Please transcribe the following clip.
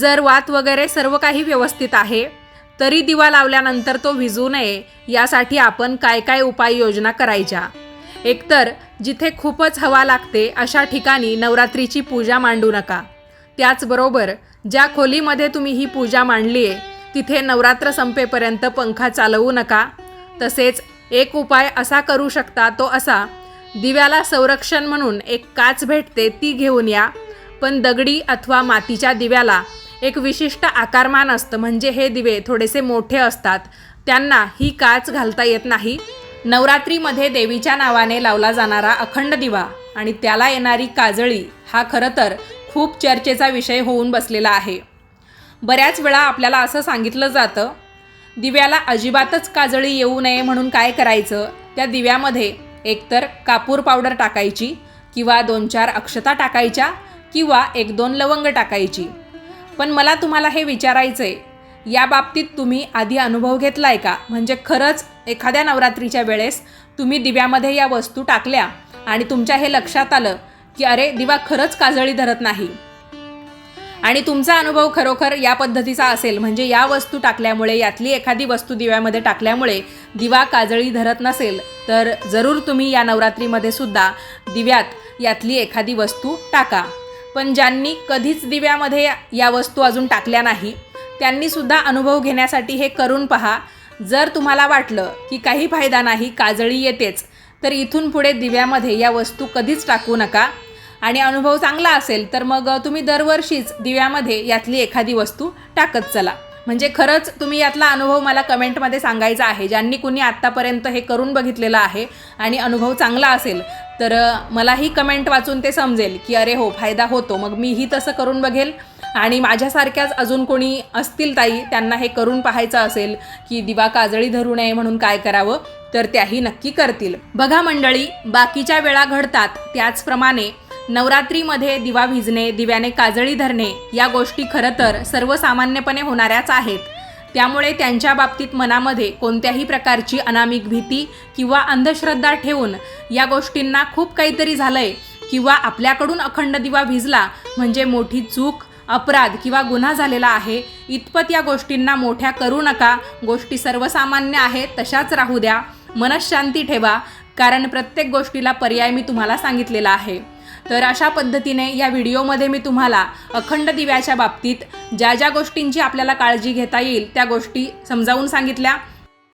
जर वात वगैरे सर्व काही व्यवस्थित आहे तरी दिवा लावल्यानंतर तो भिजू नये यासाठी आपण काय काय उपाययोजना करायच्या? एकतर जिथे खूपच हवा लागते अशा ठिकाणी नवरात्रीची पूजा मांडू नका. त्याचबरोबर ज्या खोलीमध्ये तुम्ही ही पूजा मांडली आहे तिथे नवरात्र संपेपर्यंत पंखा चालवू नका. तसेच एक उपाय असा करू शकता तो असा दिव्याला संरक्षण म्हणून एक काच भेटते ती घेऊन या पण दगडी अथवा मातीच्या दिव्याला एक विशिष्ट आकारमान असतं. म्हणजे हे दिवे थोडेसे मोठे असतात. त्यांना ही काच घालता येत नाही. नवरात्रीमध्ये देवीच्या नावाने लावला जाणारा अखंड दिवा आणि त्याला येणारी काजळी हा खरं तर खूप चर्चेचा विषय होऊन बसलेला आहे. बऱ्याच वेळा आपल्याला असं सांगितलं जातं दिव्याला अजिबातच काजळी येऊ नये म्हणून काय करायचं त्या दिव्यामध्ये एकतर कापूर पावडर टाकायची किंवा दोन चार अक्षता टाकायच्या किंवा एक दोन लवंग टाकायची. पण मला तुम्हाला हे विचारायचं आहे या बाबतीत तुम्ही आधी अनुभव घेतला आहे का? म्हणजे खरंच एखाद्या नवरात्रीच्या वेळेस तुम्ही दिव्यामध्ये या वस्तू टाकल्या आणि तुमच्या हे लक्षात आलं की अरे दिवा खरंच काजळी धरत नाही. आणि तुमचा अनुभव खरोखर या पद्धतीचा असेल म्हणजे या वस्तू टाकल्यामुळे यातली एखादी वस्तू दिव्यामध्ये टाकल्यामुळे दिवा काजळी धरत नसेल तर जरूर तुम्ही या नवरात्रीमध्ये सुद्धा दिव्यात यातली एखादी वस्तू टाका. पण ज्यांनी कधीच दिव्यामध्ये या वस्तू अजून टाकल्या नाही त्यांनीसुद्धा अनुभव घेण्यासाठी हे करून पहा. जर तुम्हाला वाटलं की काही फायदा नाही काजळी येतेच तर इथून पुढे दिव्यामध्ये या वस्तू कधीच टाकू नका. आणि अनुभव चांगला असेल तर मग तुम्ही दरवर्षीच दिव्यामध्ये यातली एखादी वस्तू टाकत चला. म्हणजे खरंच तुम्ही यातला अनुभव मला कमेंटमध्ये सांगायचा आहे. ज्यांनी कुणी आत्तापर्यंत हे करून बघितलेलं आहे आणि अनुभव चांगला असेल तर मलाही कमेंट वाचून ते समजेल की अरे हो फायदा होतो. मग मीही तसं करून बघेल. आणि माझ्यासारख्याच अजून कोणी असतील ताई त्यांना हे करून पाहायचं असेल की दिवा काजळी धरू नये म्हणून काय करावं तर त्याही नक्की करतील. बघा मंडळी बाकीच्या वेळा घडतात त्याचप्रमाणे नवरात्रीमध्ये दिवा भिजणे दिव्याने काजळी धरणे या गोष्टी खरं तर सर्वसामान्यपणे होणाऱ्याच आहेत. त्यामुळे त्यांच्या बाबतीत मनामध्ये कोणत्याही प्रकारची अनामिक भीती किंवा अंधश्रद्धा ठेवून या गोष्टींना खूप काहीतरी झालंय किंवा आपल्याकडून अखंड दिवा भिजला म्हणजे मोठी चूक अपराध किंवा गुन्हा झालेला आहे इतपत या गोष्टींना मोठ्या करू नका. गोष्टी सर्वसामान्य आहेत तशाच राहू द्या. मनशांती ठेवा कारण प्रत्येक गोष्टीला पर्याय मी तुम्हाला सांगितलेला आहे. तर अशा पद्धतीने या व्हिडिओमध्ये मी तुम्हाला अखंड दिव्याच्या बाबतीत ज्या ज्या गोष्टींची आपल्याला काळजी घेता येईल त्या गोष्टी समजावून सांगितल्या.